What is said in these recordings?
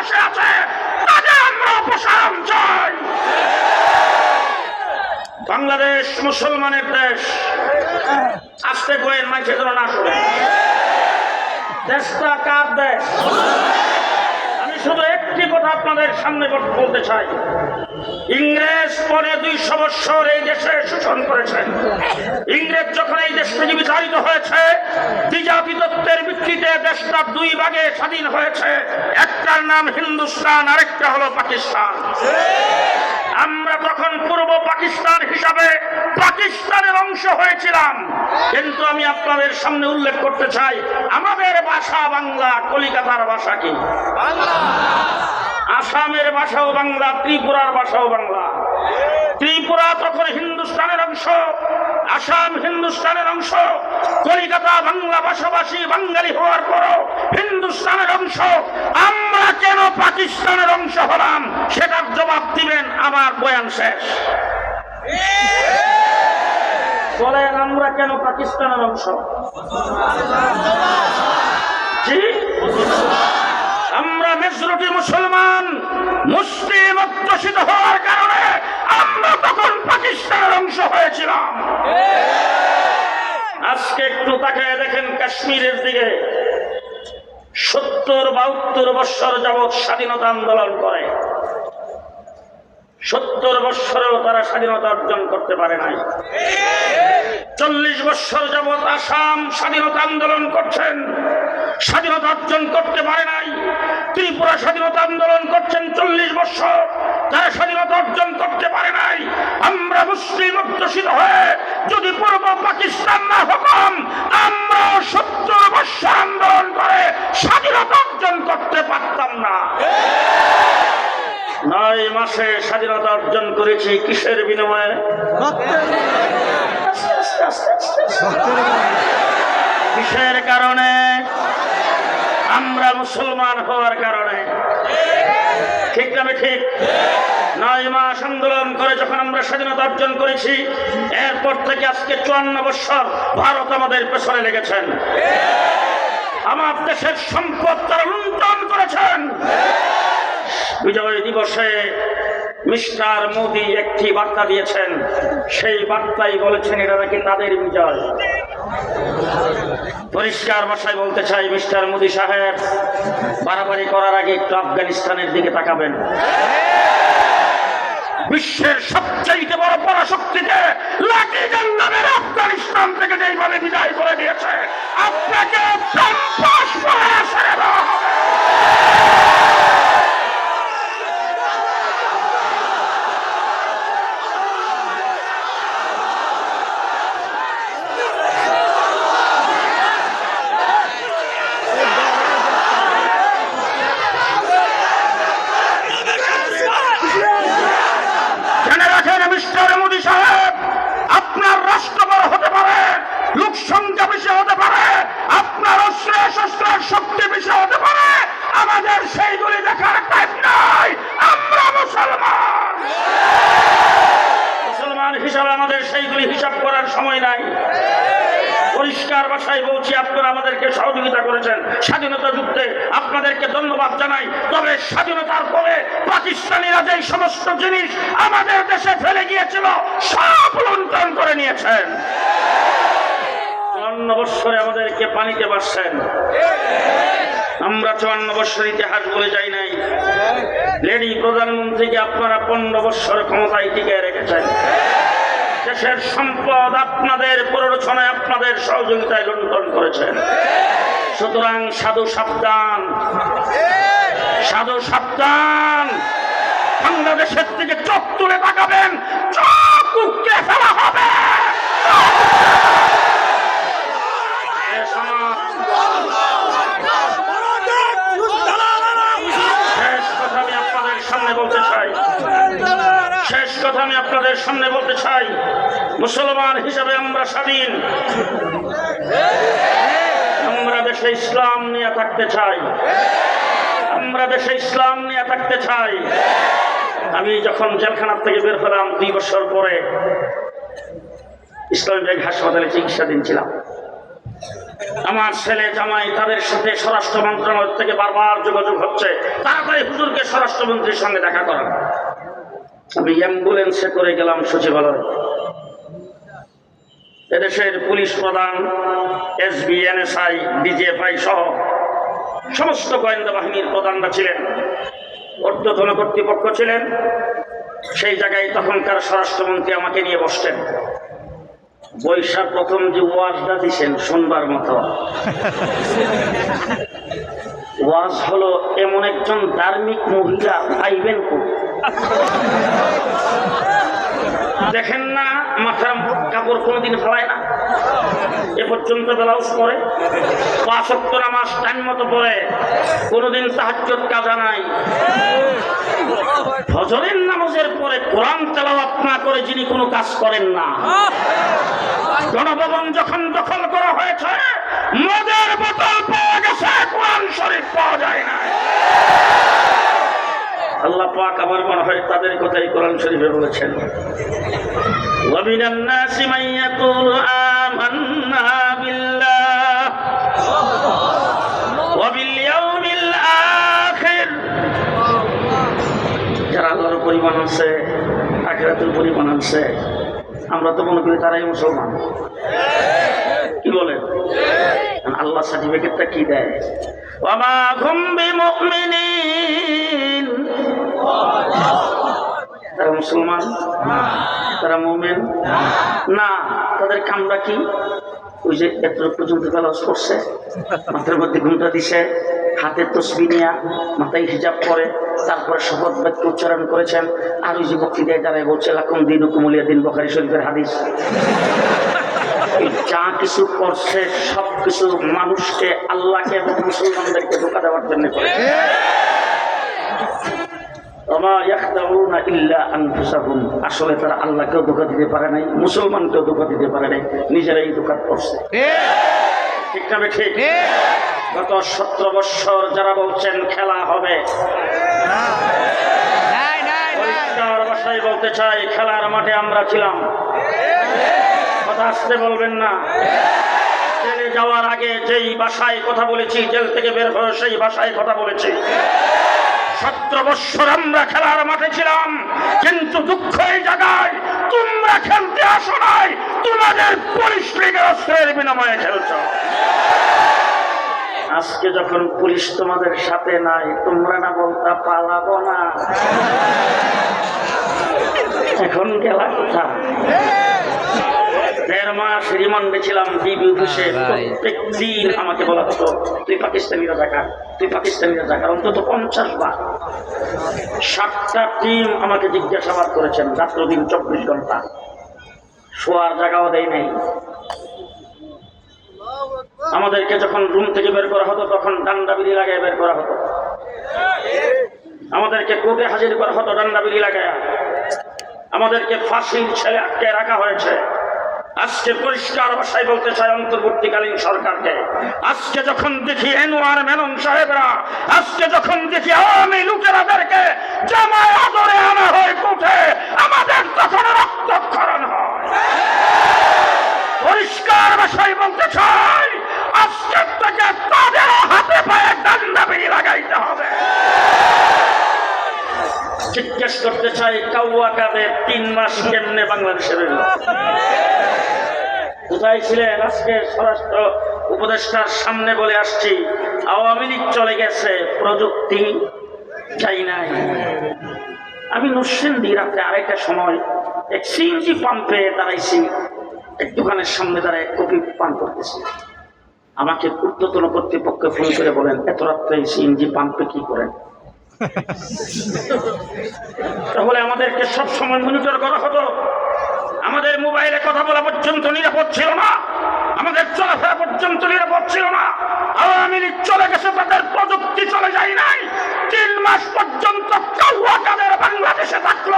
বসে আছে, তাদের আমরা অপসারণ চাই। বাংলাদেশ মুসলমানের দেশ, আস্তে কয়েন মাঝে যেন না দেশটা কার দেশ? একটি কথা আপনাদের সামনে বলতে চাই। ইংরেজ পরে দুইশো বৎসর এই দেশে শোষণ করেছেন ইংরেজ যখন এই দেশ থেকে বিতাড়িত হয়েছে দ্বিজাতি তত্ত্বের ভিত্তিতে দেশটা দুই ভাগে স্বাধীন হয়েছে। একটার নাম হিন্দুস্তান, আরেকটা হলো পাকিস্তান। আমরা তখন পূর্ব পাকিস্তান হিসাবে পাকিস্তানের অংশ হয়েছিলাম। কিন্তু আমি আপনাদের সামনে উল্লেখ করতে চাই, আমাদের ভাষা বাংলা, কলিকাতার ভাষা কি? আসামের ভাষাও বাংলা, ত্রিপুরার ভাষাও বাংলা। ত্রিপুরা তখন হিন্দুস্তানের অংশ, আসাম হিন্দুস্তানের অংশ, কলিকাতা বাংলা ভাষাভাষী বাঙালি হওয়ার পরও হিন্দুস্তানের অংশ। আমরা কেন পাকিস্তানের অংশ হলাম? সেটার জবাব দিবেন আমার বয়ান শেষ। বলেন, আমরা কেন পাকিস্তানের অংশ? জি? আমরা মেজরিটি মুসলমান, মুসলিম অধ্যুষিত হওয়ার কারণে আমরা তখন পাকিস্তানের অংশ হয়েছিলাম। আজকে একটু তাকায় দেখেন কাশ্মীরের দিকে। সত্তর, বাহাত্তর বৎসর যাবৎ স্বাধীনতা আন্দোলন করে। সত্তর বৎসরেও তারা স্বাধীনতা অর্জন করতে পারে নাই। চল্লিশ বৎসর যাবৎ আসাম স্বাধীনতা আন্দোলন করছেন। স্বাধীনতা অর্জন করতে পারে নাই। ত্রিপুরা স্বাধীনতা আন্দোলন করছেন চল্লিশ বছর। তারা স্বাধীনতা অর্জন করতে পারে নাই। আমরা মুসলিম অধ্যুষিত হয়ে যদি পূর্ব পাকিস্তান না হতাম, আমরা সত্তর বছর আন্দোলন করে স্বাধীনতা অর্জন করতে পারতাম না। নয় মাসে স্বাধীনতা অর্জন করেছি কিসের বিনিময়ে। কিসের কারণে? আমরা মুসলমান হওয়ার কারণে। ঠিক না ঠিক? নয় মাস আন্দোলন করে যখন আমরা স্বাধীনতা অর্জন করেছি, এরপর থেকে আজকে চুয়ান্ন বৎসর ভারত আমাদের পেছনে লেগেছেন। আমার দেশের সম্পদ তারা লুণ্ঠন করেছেন। বিজয় দিবসে মিস্টার মোদি একটি বার্তা দিয়েছেন, সেই বার্তাই বলেছেন এটা নাকি তাদের বিজয়। পরিষ্কার ভাষায় বলতে চাই, মিস্টার মোদি সাহেব, বাড়াবাড়ি করার আগে একটু আফগানিস্তানের দিকে তাকাবেন। বিশ্বের সবচেয়ে বড় পরাশক্তিকে লাঠি আফগানিস্তান থেকে যেইভাবে বিদায় করে দিয়েছে, আপনাকে ছেড়ে দেওয়া হবে জেনে রাখেন মিস্টার মোদী সাহেব আপনার রাষ্ট্র বড় হতে পারে লোক সংখ্যা বেশি হতে পারে আপনার অস্ত্র শস্ত্রের শক্তি বেশি হতে পারে আমাদের সেইগুলি দেখার টাইম নাই আমরা মুসলমান মুসলমান হিসাবে আমাদের সেইগুলি হিসাব করার সময় নাই পরিষ্কার ভাষায় বলছি আপনারা আমাদেরকে সহযোগিতা করেছেন? স্বাধীনতা যুদ্ধে আপনাদেরকে ধন্যবাদ জানাই। তবে স্বাধীনতার পরে পাকিস্তানিরা যে সমস্ত জিনিস আমাদের দেশে ফেলে গিয়েছিল, সব লুণ্ঠন করে নিয়েছেন। চুয়ান্ন বৎসরে আমাদেরকে পানিতে বাসছেন আমরা চুয়ান্ন বৎসর ইতিহাস বলে যাই নাই। লেডি প্রধানমন্ত্রীকে আপনারা পনেরো বৎসর ক্ষমতায় টিকে রেখেছেন। দেশের সম্পদ আপনাদের প্ররোচনায় আপনাদের সহযোগিতায় লুণ্ঠন করেছেন সুতরাং সাধু সাবধান। সাধু সাবধান। বাংলাদেশের থেকে চোখ তুলে তাকাবেন, চোখ উঠতে ফেলা হবে এ সমাজ শেষ কথা আমি আপনাদের সামনে বলতে চাই শেষ কথা আমি আপনাদের সামনে বলতে চাই। মুসলমান হিসাবে আমরা স্বাধীন। আমরা দেশে ইসলাম নিয়ে থাকতে চাই। আমরা দেশে ইসলাম নিয়ে থাকতে চাই। আমি যখন জেলখানার থেকে বের হলাম দুই বছর পরে, ইসলামী ব্যাগ হাসপাতালে চিকিৎসাধীন ছিলাম। আমার ছেলে জামাই তাদের সাথে স্বরাষ্ট্র মন্ত্রণালয় থেকে বারবার যোগাযোগ হচ্ছে। তাড়াতাড়ি হুজুরকে স্বরাষ্ট্রমন্ত্রীর সঙ্গে দেখা করান আমি অ্যাম্বুলেন্সে করে গেলাম সচিবালয়। এদেশের পুলিশ প্রধান, এসবি, এনএসআই ডিজিএফআই সহ সমস্ত গোয়েন্দা বাহিনীর প্রধানরা ছিলেন। ঊর্ধ্বতন কর্তৃপক্ষ ছিলেন। সেই জায়গায় তখনকার স্বরাষ্ট্রমন্ত্রী আমাকে নিয়ে বসতেন। বৈশাখ প্রথম যে ওয়াজটা দিছেন শুনবার মতো। ওয়াজ হলো, এমন একজন ধার্মিক মহিলা, পাইবেন খুব দেখেন না, মাথার কাপড় কোনোদিন ফেলায় না। এ পর্যন্ত ব্লাউজ পরে পাঁচ অক্ট নামাজ টাইম মতো পরে, কোনোদিন তাহাজ্জত কাজা নাই। ফজরের নামাজের পরে কোরআন তেলাওয়াত না করে যিনি কোনো কাজ করেন না। গণভবন যখন দখল করা হয়েছে, মদের বোতল পাওয়া গেছে, কোরআন শরীফ পাওয়া যায় না আল্লাহ পাক আমার মনে হয় তাদের কথাই কোরআন শরীফে বলেছেন ومن الناس من يقول آمنا بالله وباليوم الآخر যারা আল্লাহর পরিমাণ আছে আখেরাতের পরিমাণ আছে আমরা তো মনে করি তারাই মুসলমান কি বলেন আল্লাহ সার্টিফিকেটটা কি দেয় ওয়ামা হুম বিমুমিনিন মুসলমান? তারা মোমেন? না, তাদের কামরা কি? ওই যে এত পর্যন্ত বেলাস করছে। মাথার মধ্যে ঘুমটা দিছে হাতের তসবি নিয়া মাথায় হিজাব করে তারপরে শপথ বাক্য উচ্চারণ করেছেন। আর ওই যে বক্তৃতায় দাঁড়ায় বলছে, লাকুম দিন হুকুমলিয়া দিন বখারি শরীফের হাদিস। যা কিছু করছে সব কিছু মানুষকে আল্লাহকে এবং মুসলমানদেরকে ধোকা দেওয়ার জন্য করেছে। আসলে তারা আল্লাহকেও ধোকা দিতে পারে নাই মুসলমানকেও ধোকা দিতে পারে নাই নিজেরাই ধোকা করছে। ঠিক না ঠিক? গত সতেরো বৎসর যারা বলছেন খেলা হবে ভাষায় বলতে চাই খেলার মাঠে আমরা ছিলাম। কথা আসতে বলবেন না। জেলে যাওয়ার আগে যেই ভাষায় কথা বলেছি জেল থেকে বের হয়ে সেই ভাষায় কথা বলেছি। সতেরো বৎসর আমরা খেলার মাঠে ছিলাম, কিন্তু দুঃখ এই জায়গায়, তোমরা খেলতে আসো নাই, তোমাদের পুলিশ লীগের অস্ত্রের বিনিময়ে খেলছ। আজকে যখন পুলিশ তোমাদের সাথে নাই, তোমরা না বলতা পালাবো না। এখন গেলা কোথায়? দেড় মাস রিমান্ডে ছিলাম ডিবি অফিসে প্রত্যেক দিন আমাকে বলা হতো তুই পাকিস্তানিরা দেখা তুই পাকিস্তানিরা দেখা। অন্তত পঞ্চাশ বার। সাতটা টিম আমাকে জিজ্ঞাসাবাদ করেছেন রাত্র দিন চব্বিশ ঘণ্টা। শোয়ার জায়গাও দেয় নাই। আমাদেরকে যখন রুম থেকে বের করা হতো তখন ডান্ডা বিড়ি লাগায় বের করা হতো। আমাদেরকে কোর্টে হাজির করা হতো ডান্ডা বিড়ি লাগায়। আমাদেরকে ফাঁসির ছেলে আটকে রাখা হয়েছে। আজকে পরিষ্কার ভাষায় বলতে চাই অন্তর্বর্তীকালীন সরকারকে। আজকে যখন দেখি এনোয়ার মেনন সাহেবরা, আজকে যখন দেখি আওয়ামী লুটেরাদেরকে জামায় আদরে আনা হয় কোঠে আমাদের তখন রক্তক্ষরণ হয়। পরিষ্কার ভাষায় বলতে চাই আজকের থেকে তাদের হাতে পায়ে ডান্ডা বেরি লাগাইতে হবে। জিজ্ঞেস করতে চাই কাউয়া কাদের তিন মাস কেমনে বাংলাদেশে রইল কোথায় ছিলেন আজকে স্বরাষ্ট্র উপদেষ্টার সামনে বলে আসছি, আওয়ামী লীগ চলে গেছে, প্রযুক্তি চাই নাই। আমি নরসিংদী রাত্রে আরেকটা সময় এক সিএনজি পাম্পে দাঁড়াইছি এক দোকানের সামনে দাঁড়ায় কপি পান করতেছি। আমাকে ঊর্ধ্বতন কর্তৃপক্ষে ফোন করে বলেন, এত রাত্রে সিএনজি পাম্পে কি করেন? তাহলে আমাদেরকে সব সময় মনিটর করা হতো। আমাদের মোবাইলে কথা বলা পর্যন্ত নিরাপদ ছিল না। আমাদের চলাফেরা পর্যন্ত নিরাপদ ছিল না। আওয়ামী লীগ চলে গেছে, তাদের প্রযুক্তি চলে যায় নাই। তিন মাস পর্যন্ত কাদের বাংলাদেশে থাকল,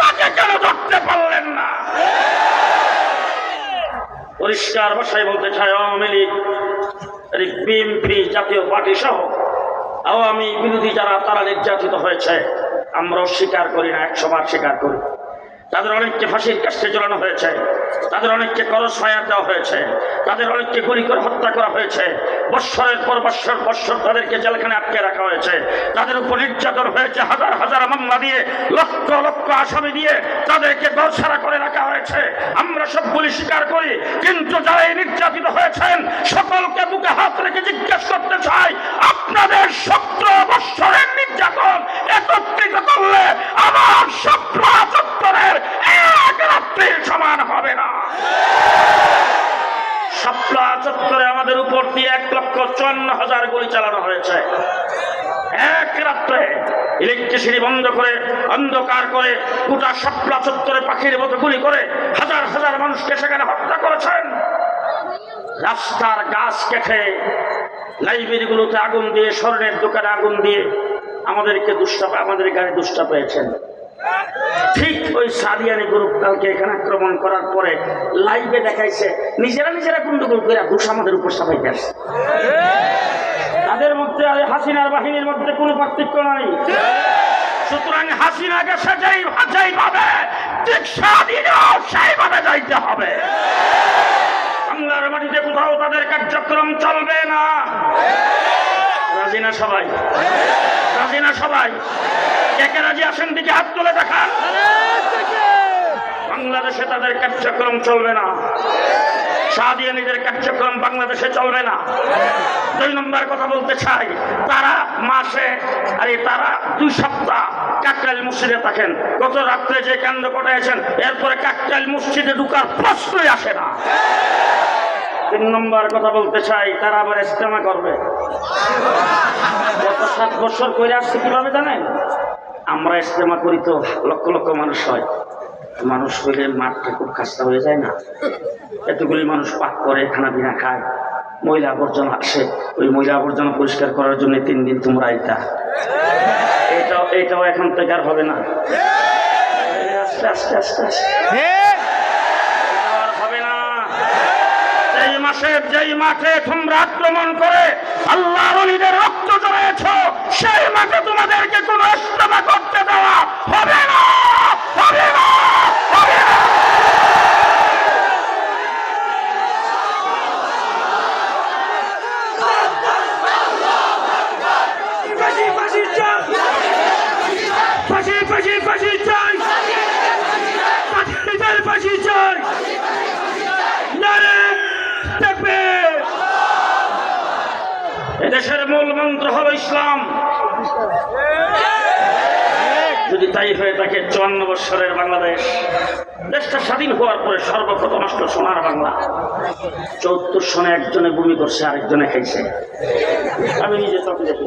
তাকে কেন ধরতে পারলেন না? পরিষ্কার ভাষায় বলতে চাই, আওয়ামী লীগ বিএনপি জাতীয় পার্টি সহ আওয়ামী বিরোধী যারা, তারা নির্যাতিত হয়েছে। আমরাও স্বীকার করি না, একশো বার স্বীকার করি। তাদের অনেককে ফাঁসির কাছে ঝোলানো হয়েছে। তাদের অনেককে করস ফায়ার দেওয়া হয়েছে। তাদের অনেককে গুলি করে হত্যা করা হয়েছে। বৎসরের পর বৎসর বৎসর তাদেরকে জেলখানে আটকে রাখা হয়েছে। তাদের উপর নির্যাতন হয়েছে, হাজার হাজার মামলা দিয়ে, লক্ষ লক্ষ আসামি দিয়ে তাদেরকে গড়ছাড়া করে রাখা হয়েছে। আমরা সবগুলি স্বীকার করি, কিন্তু যারা এই নির্যাতিত হয়েছেন, সকলকে বুকে হাত রেখে জিজ্ঞেস করতে চাই, আপনাদের সতেরো বৎসরের নির্যাতন একত্রিত করলে আমার সতেরো চত্বরের এক রাত্রির সমান হবে না। আমাদের উপর দিয়ে এক লক্ষ চুয়ান্ন হাজার গুলি চালানো হয়েছে। এক রাত্রে ইলেকট্রিসিটি বন্ধ করে, অন্ধকার করে, গোটা চত্বরে পাখির মতো গুলি করে হাজার হাজার মানুষকে সেখানে হত্যা করেছেন। রাস্তার গাছ কেটে লাইব্রেরিগুলোতে আগুন দিয়ে, স্বর্ণের দোকানে আগুন দিয়ে আমাদেরকে দুষ্টা আমাদের গাড়ি দুষ্টা পেয়েছেন ঠিক ওই সাদিয়ানি গ্রুপ কালকে এখানে আক্রমণ করার পরে লাইভে দেখাইছে, নিজেরা নিজেরা গুন্ডগোল করে ঘুষ আমাদের উপর সাফাইতে আসছে। তাদের মধ্যে হাসিনার বাহিনীর মধ্যে কোনো পার্থক্য নাই। সুতরাং হাসিনাকে গেছে যেই যেই ভাবে ঠিক স্বাধীনও সেইভাবে যাইতে হবে। বাংলার মাটিতে কোথাও তাদের কার্যক্রম চলবে না। রাজি না সবাই? রাজি না সবাই? কে রাজি আসেন দিকে হাত তুলে দেখান। বাংলাদেশে তাদের কার্যক্রম চলবে না। সাদিয়ানিদের কার্যক্রম বাংলাদেশে চলবে না। দুই নম্বর কথা বলতে চাই, তারা মাসে, আরে তারা দুই সপ্তাহ কাকরাইল মসজিদে থাকেন। গত রাত্রে যে কাণ্ড ঘটাইছেন, এরপরে কাকরাইল মসজিদে ঢুকার প্রশ্নই আসে না। তিন নম্বর কথা বলতে চাই, তারা আবার ইস্তেমা করবে। গত সাত বছর করে আসছে, কীভাবে জানেন? আমরা ইস্তেমা করি তো লক্ষ লক্ষ মানুষ হয়। মানুষ হইলে মাঠটা খুব খাস্তা হয়ে যায় না। এতগুলি মানুষ পাক করে, খানা পিনা খায়, ময়লা আবর্জনা আসে। ওই ময়লা আবর্জনা পরিষ্কার করার জন্য তিন দিন তোমরা আইতা। এটাও এটাও এখন থেকে আর হবে না। আস্তে আস্তে আস্তে আস্তে এটাও আর হবে না যেই মাসের যেই মাঠে তোমরা আক্রমণ করে আল্লাহ রলিদের রক্ত জড়িয়েছ সেই মাঠে তোমাদেরকে কোনো ইস্তেমা করতে দেওয়া হবে না হবে না হবে না ফাঁসি ফাঁসি চাই ফাঁসি ফাঁসি ফাঁসি চাই ফাঁসিদের ফাঁসি চাই নারে দেখবে এদেশের মূল মন্ত্র হলো ইসলাম। যদি তাই হয়ে থাকে, চুয়ান্ন বৎসরের বাংলাদেশ, দেশটা স্বাধীন হওয়ার পরে সর্বপ্রথম আসলো সোনার বাংলা। চৌত্তর সনে একজনে ভূমি করছে, আরেকজনে খাইছে। আমি নিজে চোখে দেখি।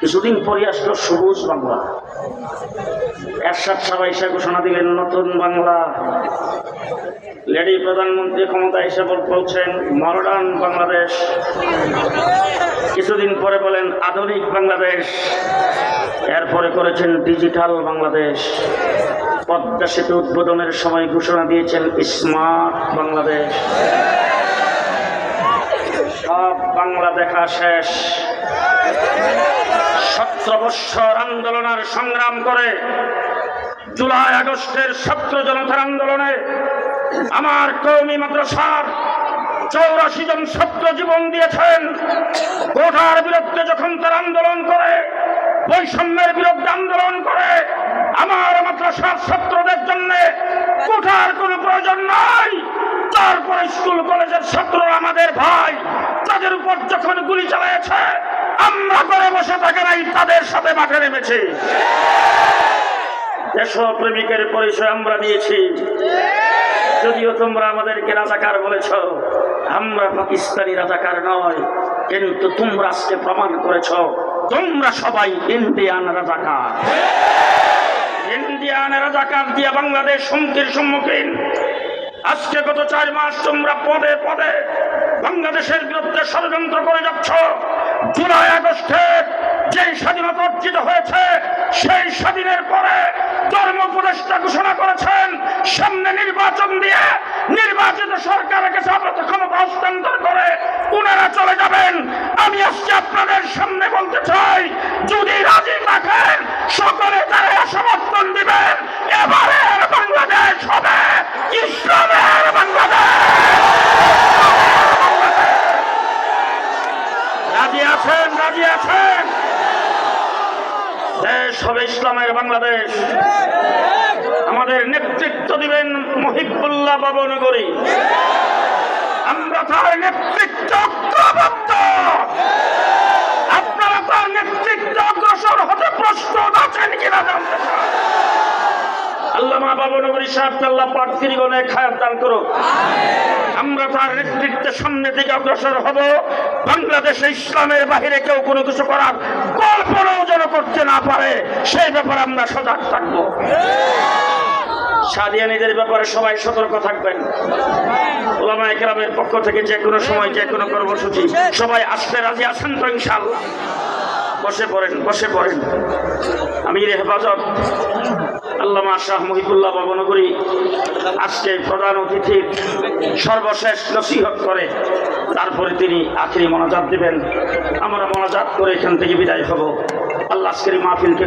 কিছুদিন পরে আসলো সবুজ বাংলা। ঘোষণা দিলেন, নতুন বাংলা। লেডি প্রধানমন্ত্রী ক্ষমতা এসে বলছেন মডার্ন বাংলাদেশ। কিছুদিন পরে বলেন, আধুনিক বাংলাদেশ। এরপরে করেছেন, ডিজিটাল বাংলাদেশ। পদ্মা সেতু উদ্বোধনের সময় ঘোষণা দিয়েছেন, স্মার্ট বাংলাদেশ। সব বাংলা দেখা শেষ। সতেরো বৎসর সংগ্রাম করে জুলাই আগস্টের ছাত্র জনতার আন্দোলনে আমার কৌমি মাদ্রাসার চৌরাশি জন ছাত্র জীবন দিয়েছেন। কোঠার বিরুদ্ধে যখন তার আন্দোলন করে, বৈষম্যের বিরুদ্ধে আন্দোলন করে, আমার মাদ্রাসার ছাত্রদের জন্য কোঠার কোনো প্রয়োজন নাই। তারপরে স্কুল, কলেজের ছাত্র আমাদের ভাই, তাদের উপর যখন গুলি চালিয়েছে, আমরা করে বসে থাকে নাই, তাদের সাথে মাঠে নেমেছি। দেশপ্রেমিকের পরিচয় আমরা দিয়েছি। যদিও তোমরা আমাদেরকে রাজাকার বলেছ, আমরা পাকিস্তানি রাজাকার নয়, কিন্তু তোমরা আজকে প্রমাণ করেছ, তোমরা সবাই ইন্ডিয়ান রাজাকার। ইন্ডিয়ান রাজাকার দিয়ে বাংলাদেশ হুমকির সম্মুখীন। আজকে গত চার মাস তোমরা পদে পদে বাংলাদেশের বিরুদ্ধে ষড়যন্ত্র করে যাচ্ছ। জুলাই আগস্টে যেই স্বাধীনতা অর্জিত হয়েছে, সেই স্বাধীনের পরে ধর্ম উপদেষ্টা ঘোষণা করেছেন, সামনে নির্বাচন দিয়ে নির্বাচিত সরকারের কাছে আপনাদের ক্ষমতা হস্তান্তর করে ওনারা চলে যাবেন। আমি আজকে আপনাদের সামনে বলতে চাই, যদি রাজি থাকেন, সকলে তারা সমর্থন দিবেন। এবারের হবে ইসলামের রাজি আছেন রাজি আছেন। দেশ হবে ইসলামের বাংলাদেশ। আমাদের নেতৃত্ব দিবেন মহিবুল্লাহ বাবনগরী। আমরা তার নেতৃত্ব ঐক্যবদ্ধ। আপনারা তার নেতৃত্ব অগ্রসর হতে প্রস্তুত আছেন কিনা জানতে চান? চাই আল্লামা বাবনগরী সাহেব আল্লাহ পাক দীর্ঘনে খায়াত দান করুক। আমরা তার নেতৃত্বের সামনে দিকে অগ্রসর হব। বাংলাদেশে ইসলামের বাহিরে কেউ কোনো কিছু করার কল্পনাও যেন করতে না পারে, সেই ব্যাপারে আমরা সজাগ থাকব। সাদিয়ানিদের ব্যাপারে সবাই সতর্ক থাকবেন। ওলামা একরামের পক্ষ থেকে যে কোনো সময়, যে কোনো কর্মসূচি, সবাই আসতে রাজি আছেন তো ইনশাআল্লাহ? বসে পড়েন বসে পড়েন। আমির হেফাজত। আল্লামা শাহ মহিবুল্লাহ বাবনগরী আজকে প্রধান অতিথির সর্বশেষ নসিহত করে, তারপরে তিনি আখিরি মনাজাত দিবেন। আমরা মনাজাত করে এখান থেকে বিদায় হব। আল্লাহ আজকের মাহফিলকে